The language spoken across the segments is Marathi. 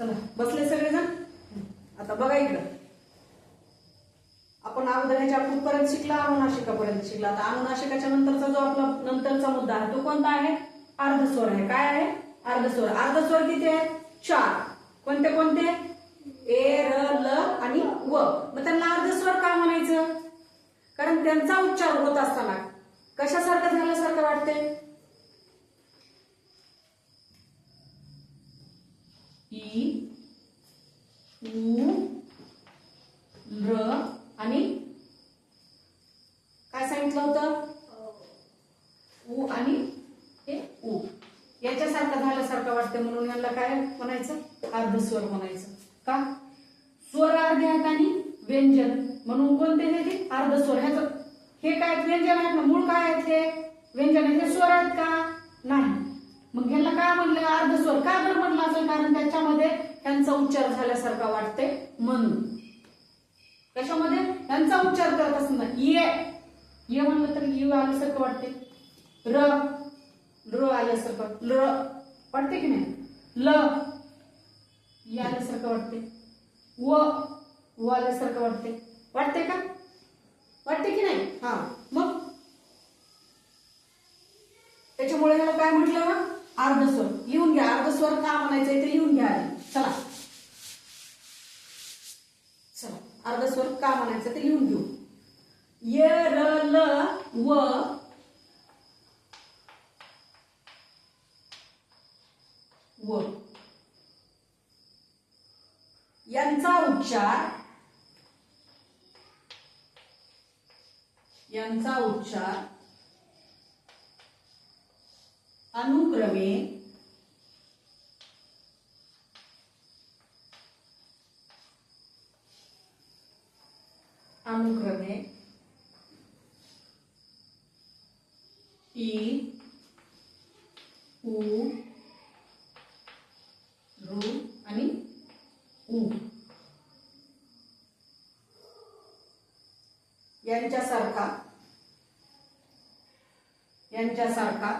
चला बसले सगळेजण? आता बघा इकडं. आपण अगोदर ह्याच्या कुठपर्यंत शिकला अनुनाशिकापर्यंत शिकला? आता अनुनाशिकाच्या नंतरचा जो आपला नंतरचा मुद्दा आहे तो कोणता आहे? अर्धस्वर आहे. काय आहे? अर्धस्वर. अर्धस्वर किती आहेत चार. कोणते कोणते? ए र ल आणि व. मग त्यांना अर्धस्वर का म्हणायचं? कारण त्यांचा उच्चार होत असताना कशासारखं झाल्यासारखं वाटते ई उ र आणि? काय सांगितलं होतं? उ आणि? हे उ. याच्यासारखं झाल्यासारखं वाटतं म्हणून यांना काय म्हणायचं? अर्धस्वर म्हणायचं. का? स्वर अर्धे आहेत आणि व्यंजन. म्हणून कोणते हे? ते अर्धस्वर. ह्याचं हे काय? व्यंजन आहेत ना. मूळ काय आहेत हे? व्यंजन हे स्वर आहेत का नाही मग ह्याला काय म्हणलं अर्धस्वर का बरं म्हणलं असेल कारण त्याच्यामध्ये त्यांचा उच्चार झाल्यासारखा वाटते म्हणून. कशामध्ये? त्यांचा उच्चार करत असताना ये. ये म्हणलं तर यू आल्यासारखं वाटते. र. र आल्यासारखं. ल. वाटते की नाही? ल. या आल्यासारखं वाटते. व. व आल्यासारखं वाटते. वाटते का? वाटते की नाही? हा. मग? त्याच्यामुळे ह्याला काय म्हटलं? ना अर्धस्वर. लिहून घ्या. अर्धस्वर का म्हणायचं ते लिहून घ्या चला चला अर्धस्वर का म्हणायचं ते लिहून घेऊ. य र ल व व. यांचा उच्चार यांचा उच्चार अनुक्रमे अनुक्रमे ई उ रू आणि उ यांच्यासारखा यांच्यासारखा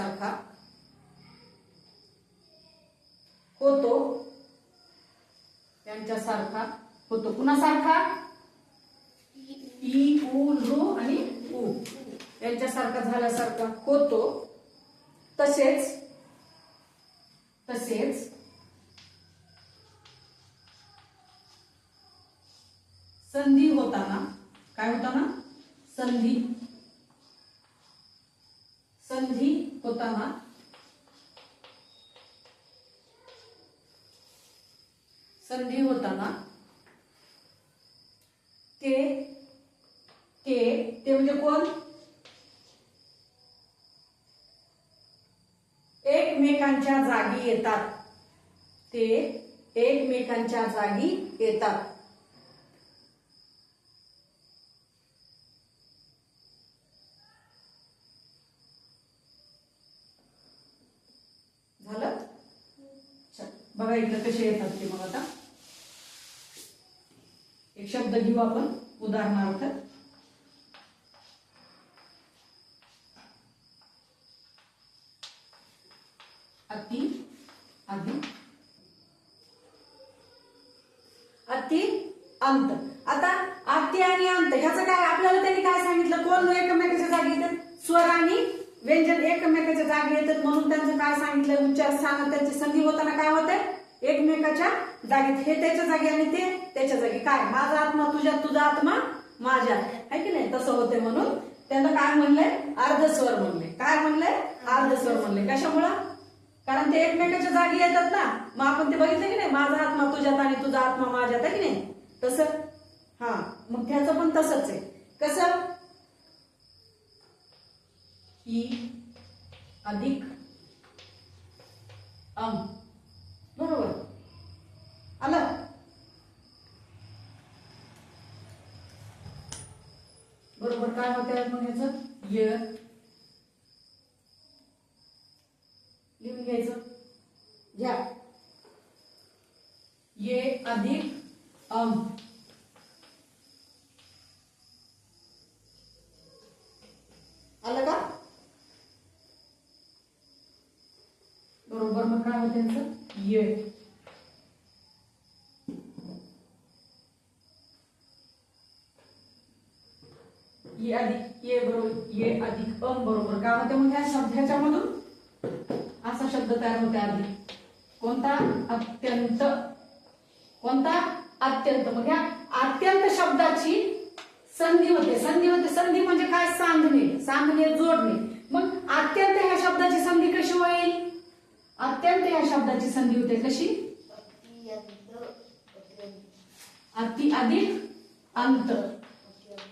यांच्यासारखा होतो. त्यांच्यासारखा होतो. कुणासारखा? ई उ रू आणि ऊ यांच्यासारखा झाल्यासारखा होतो. तसेच तसेच संधी होताना काय होताना? संधी. संधी होताना संधी होताना. ते ते ते म्हणजे कोण? एकमेकांच्या जागी येतात. ते एकमेकांच्या जागी येतात झालं चल, बघा कसे येतात ते मग आता. एक शब्द घेऊ आपण उदाहरणार्थ. अति अधिक अति अंत. आता अति आणि अंत ह्याचं काय आपल्याला त्यांनी काय सांगितलं? कोण एकमेकाच्या जागी येतात? स्वर आणि व्यंजन एकमेकाच्या जागी येतात म्हणून त्यांचं काय सांगितलं? उच्चार स्थान त्यांची संधी होताना काय होते एकमेकाच्या जागेत. हे त्याच्या जागी आणि ते त्याच्या जागी. काय? माझा आत्मा तुझ्यात तुझा आत्मा माझ्या आहे. की नाही? तसं होते म्हणून त्यांना काय म्हणलंय अर्धस्वर म्हणले. काय म्हणलंय अर्धस्वर म्हणले. कशामुळं? कारण ते एकमेकाच्या जागी येतात ना. मग आपण ते बघितलं की नाही? माझा आत्मा तुझ्यात आणि तुझा आत्मा माझ्यात आहे की नाही? तसं? हा. मग त्याचं पण तसंच आहे. कसं? ई अधिक अम बरोबर. आलं? बरोबर काय होते मग ह्याचं य लिहून घ्यायचं. घ्या. ये अधिक अम आलं का बरोबर मग काय होतं त्यांचं ये ये अधिक ये बरोबर ये अधिक काय होते मग ह्या शब्द ह्याच्यामधून असा शब्द तयार होते आधी. कोणता? अत्यंत. कोणता? अत्यंत. मग ह्या अत्यंत शब्दाची संधी होते. संधी होते. संधी म्हणजे काय? सांगणे. सांगणे जोडणे. मग अत्यंत ह्या शब्दाची संधी कशी होईल? अत्यंत ह्या शब्दाची संधी होते. कशी? अति अधिक अंत.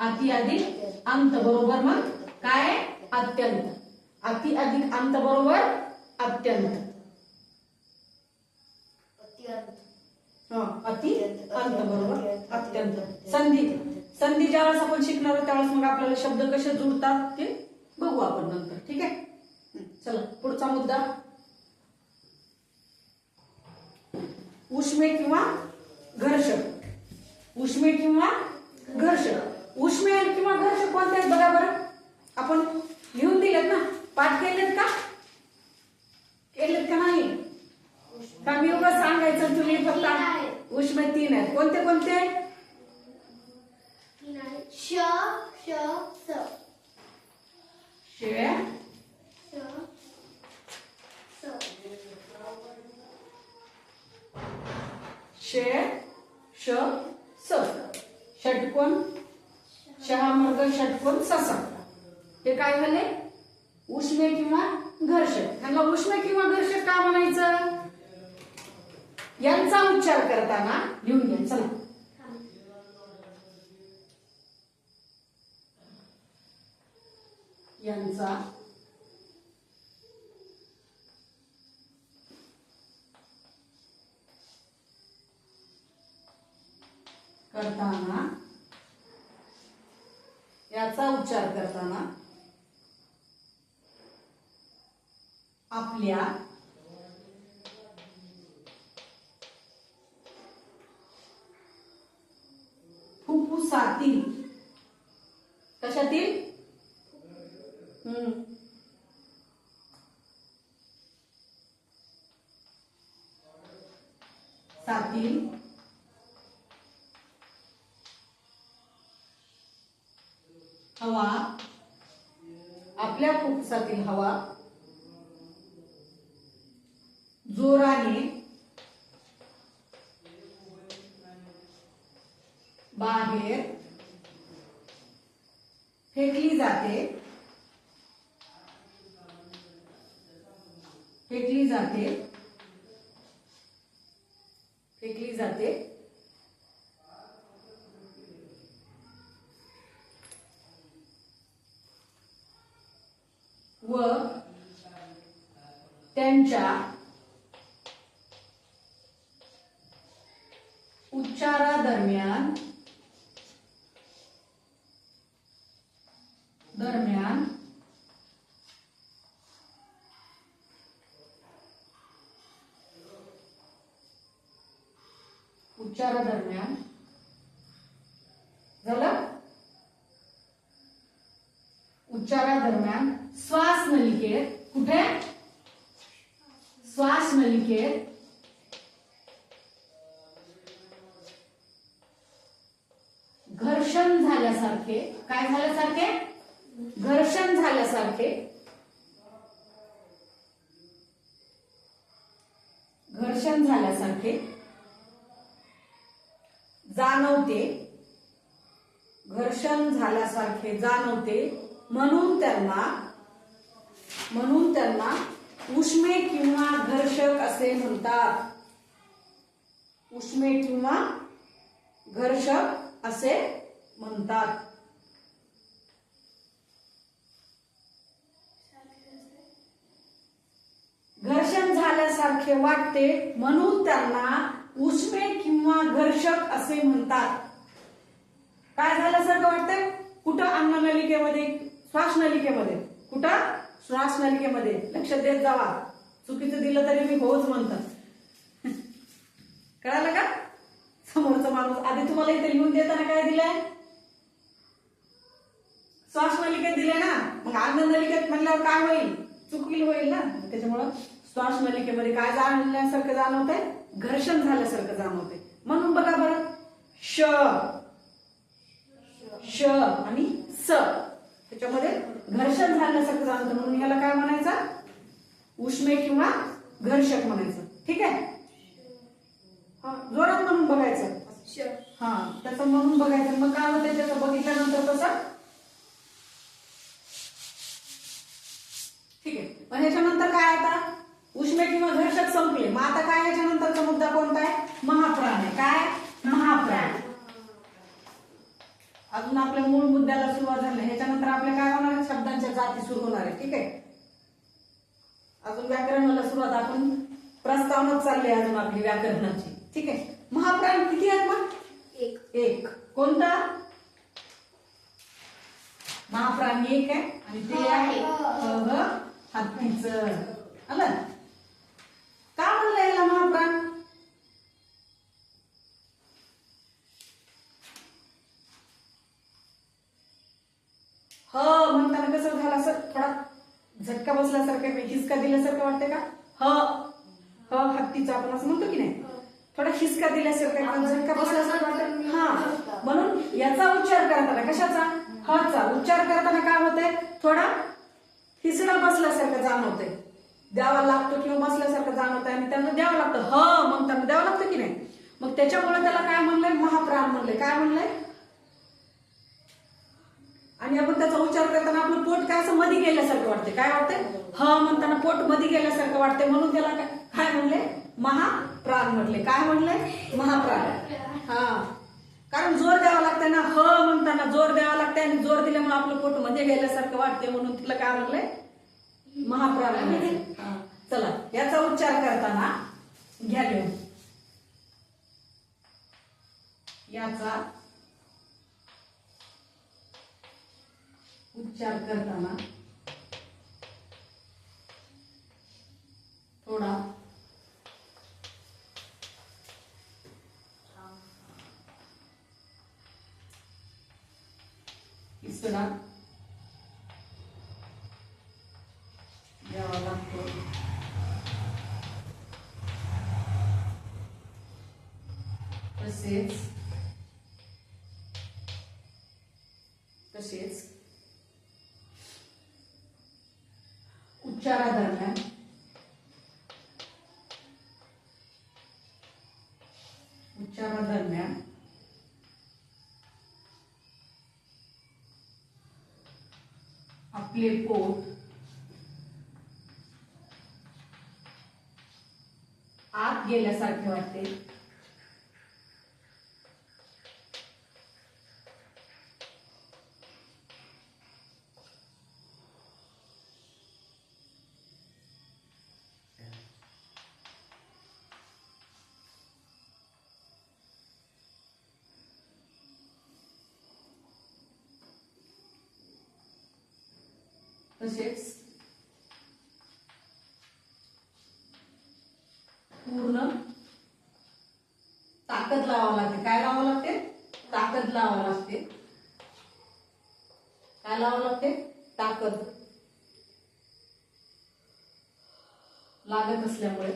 अति अधिक अंत. बरोबर मग? काय? अत्यंत. अति अधिक अंत बरोबर अत्यंत. हं, अति अंत बरोबर अत्यंत. संधी. संधी ज्यावेळेस आपण शिकणार त्यावेळेस मग आपल्याला शब्द कसे जुळतात ते बघू आपण नंतर. ठीक आहे? हं, चला पुढचा मुद्दा. उष्मे किंवा घर्षक. उष्मे किंवा घर्षक. उष्मे किंवा घर्षक कोणते आहेत बघा बरं. आपण लिहून दिलेत ना. पाठ केलेत का? केलेत का नाही? का मी उगाच सांगायचं तुम्ही फक्त उष्मे तीन आहेत कोणते कोणते? श श स. शिव्या श स शे श स षटकोण शहामर्ग षटकोण ससा हे काय झाले उष्मे किंवा घर्षक त्यांना उष्मे किंवा घर्षक का म्हणायचं? यांचा उच्चार करताना लिहून घ्या चला. यांचा करताना याचा उच्चार करताना आपल्या फुफ्फुसातील कशातील हम्म सातील. हवा. आपल्या फुफ्फुसातील हवा. जोराने बाहेर फेकली जाते फेकली जाते केली जाते. व त्यांच्या उच्चारादरम्यान दरम्यान उच्चारादरम्यान झालं? उच्चारादरम्यान श्वास नलिकेत. कुठे? श्वास नलिकेत घर्षण झाल्यासारखे काय झाल्यासारखे घर्षण झाल्यासारखे घर्षण झाल्यासारखे जाणवते. घर्षण झाल्यासारखे जाणवते. म्हणून त्यांना म्हणून त्यांना उष्मे किंवा घर्षक असे म्हणतात. उष्मे किंवा घर्षक असे म्हणतात. घर्षण झाल्यासारखे वाटते. म्हणून त्यांना उष्मे किंवा घर्षक असे म्हणतात. काय झाल्यासारखं वाटतंय? कुठं अन्ननलिकेमध्ये? नलिकेमध्ये कुठं? श्वासनलिकेमध्ये. लक्ष देत जावा. चुकीचं दिलं तरी मी होच म्हणतात कळालं का? समोरचा माणूस आधी तुम्हाला इथे लिहून देताना काय दिलंय? श्वासनलिकेत दिले ना? मग अन्ननलिकेत म्हणल्यावर काय होईल? चुकील होईल ना? त्याच्यामुळं श्वासनलिकेमध्ये काय जाणल्यासारखं जाणवतंय? घर्षण झाल्यासारखं जाणवतंय. म्हणून बघा बरं. श. श आणि स. त्याच्यामध्ये घर्षण झाल्यासारखं जाणवतं म्हणून याला काय म्हणायचं? उष्मे किंवा घर्षक म्हणायचं. ठीक आहे? हा, जोरात म्हणून बघायचं. श. हा त्याचं म्हणून बघायचं. मग काय होतं त्याचं बघितल्यानंतर कसं ठीक आहे. पण ह्याच्यानंतर काय आता? उष्मे किंवा घर्षक संपले. मग आता काय ह्याच्यानंतरचा मुद्दा कोणता आहे? महाप्राण. आहे काय? महाप्राण. अजून आपल्या मूळ मुद्द्याला सुरुवात झाली. ह्याच्यानंतर आपल्या काय होणार आहे शब्दांच्या जाती सुरू होणार आहे ठीक आहे? अजून व्याकरणाला सुरुवात आपण प्रस्तावनात चालली आहे अजून आपली व्याकरणाची. ठीक आहे? महाप्राण किती आहेत मग? एक. एक. कोणता? महाप्राण एक आहे. आणि ते आहे. हत्तीचं आलं का म्हणलं याला महाप्राण ह म्हणताना कसं झालं असं थोडा झटका बसल्यासारखं हिसका दिल्यासारखं वाटतंय का? ह. ह हत्तीचा आपण असं म्हणतो की नाही? थोडा हिसका दिल्यासारखं झटका बसल्यासारखं वाटतं हा. म्हणून याचा उच्चार करताना कशाचा? हचा. उच्चार करताना काय होतंय? थोडा हिसडा बसल्यासारखं जाणवतंय. द्यावा लागतो किंवा बसल्यासारखं जाणवतंय आणि त्यांना द्यावं लागतं. ह. मग त्यांना द्यावं लागतं की नाही? मग त्याच्यामुळे त्याला काय म्हणलंय? महाप्राण म्हणलंय. काय म्हणलंय? आणि आपण त्याचा उच्चार करताना आपलं पोट काय असं मध्ये गेल्यासारखं वाटते काय वाटतंय? ह म्हणताना पोटमध्ये गेल्यासारखं वाटतंय म्हणून त्याला काय म्हणले? महाप्राण म्हटले. काय म्हणले? महाप्राण. हा. कारण जोर द्यावा लागतंय ना. ह म्हणताना जोर द्यावा लागतंय आणि जोर दिल्यामुळे आपलं पोटमध्ये गेल्यासारखं वाटते म्हणून तिला काय म्हणलंय महाप्राण चला याचा उच्चार करताना घ्या घेऊन. याचा उच्चार करताना थोडा इसडा आपले पोट. आत गेल्यासारखे वाटते. तसेच पूर्ण ताकद लावावं लागते. काय लावावं लागते? ताकद लावावं लागते. काय लावावं लागते? ताकद लागत असल्यामुळे.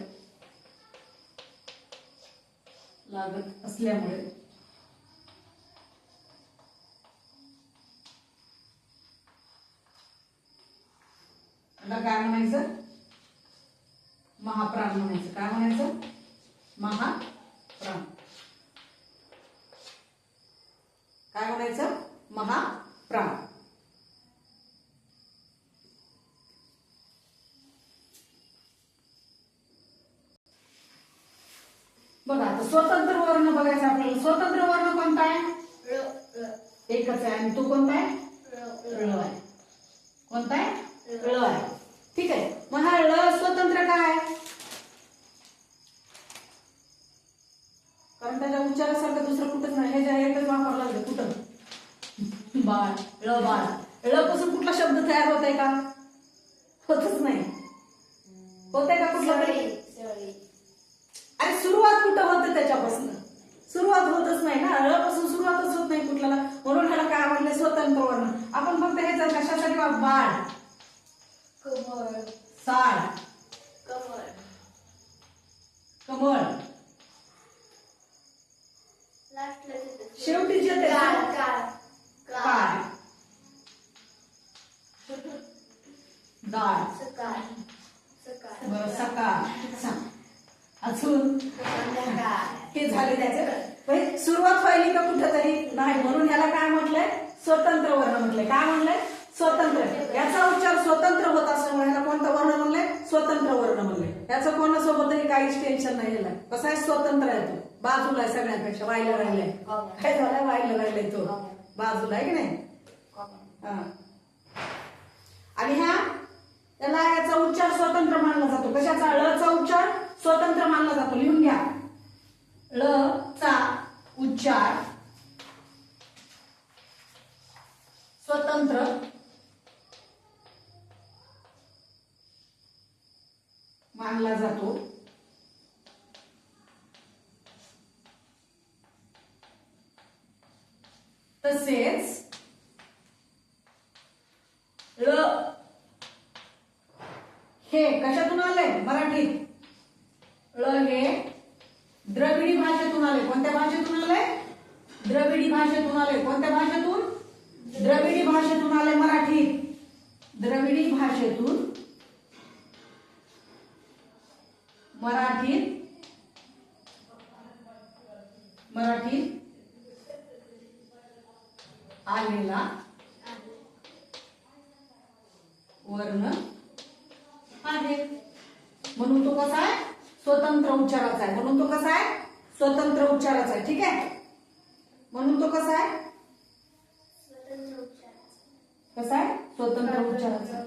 लागत असल्यामुळे आता काय म्हणायचं महाप्राण म्हणायचं. काय म्हणायचं? महाप्राण. काय म्हणायचं? महा बघा आता स्वतंत्र वर्ण बघायचं आपल्याला स्वतंत्र वर्ण कोणता आहे र र एकच आहे आणि तो कोणता आहे र ळ आहे कोणता आहे ळ आहे ठीक आहे मग हा ळ स्वतंत्र काय आहे कारण त्याच्या उच्चारासारखं दुसरं कुठंच नाही. हे ज्या एकच वापरला लागलं. कुठं? बाळ ळ बाळ. ळ पासून कुठला शब्द तयार होत आहे का होतच नाही होत आहे का कुठला तरी सळी सळी अरे सुरुवात कुठं होते त्याच्यापासून सुरुवात होतच नाही ना ळ पासून सुरुवातच होत नाही कुठल्याला म्हणून ह्याला काय म्हणले स्वतंत्र वर्ण आपण फक्त ह्याचा कशासाठी वाप बाळ कमळ साळ कमळ कमळ लास्टला तिथं. शेवटी जे काय? डाळ बरं सकाळ. अजून? हे झाले त्याचे. सुरुवात व्हायली का कुठं तरी नाही म्हणून याला काय म्हटलंय? स्वतंत्र वर्ण म्हटलंय. काय म्हणलंय स्वतंत्र. याचा उच्चार स्वतंत्र होत असल्यामुळे याला कोणतं वर्ण म्हणलंय? स्वतंत्र वर्ण म्हणलंय. याचं कोणासोबतही काहीच टेन्शन नाही कसा आहे स्वतंत्र आहे तो. बाजूला आहे सगळ्यांपेक्षा व्हायला राहिलाय. काय झालंय? व्हायला राहिलाय तो. बाजूला आहे की नाही? हा. आणि ह्या त्याला याचा उच्चार स्वतंत्र मानला जातो. कशाचा? ळचा उच्चार स्वतंत्र मानला जातो. लिहून घ्या. ळ चा उच्चार स्वतंत्र मानला जातो. तसेच ल. हे कशातून आलंय? मराठीत ळ हे द्रविडी भाषेतून आले कोणत्या भाषेतून आलंय? द्रविडी भाषेतून आले कोणत्या भाषेतून? द्रविडी भाषेतून आले मराठीत द्रविडी भाषेतून मराठीत मराठीत आलेला वर्ण आहे. म्हणून तो कसा आहे? स्वतंत्र उच्चाराचा आहे. म्हणून तो कसा आहे? स्वतंत्र उच्चाराचा आहे. ठीक आहे? म्हणून तो कसा आहे? कसा आहे? स्वतंत्र उच्चाराचा.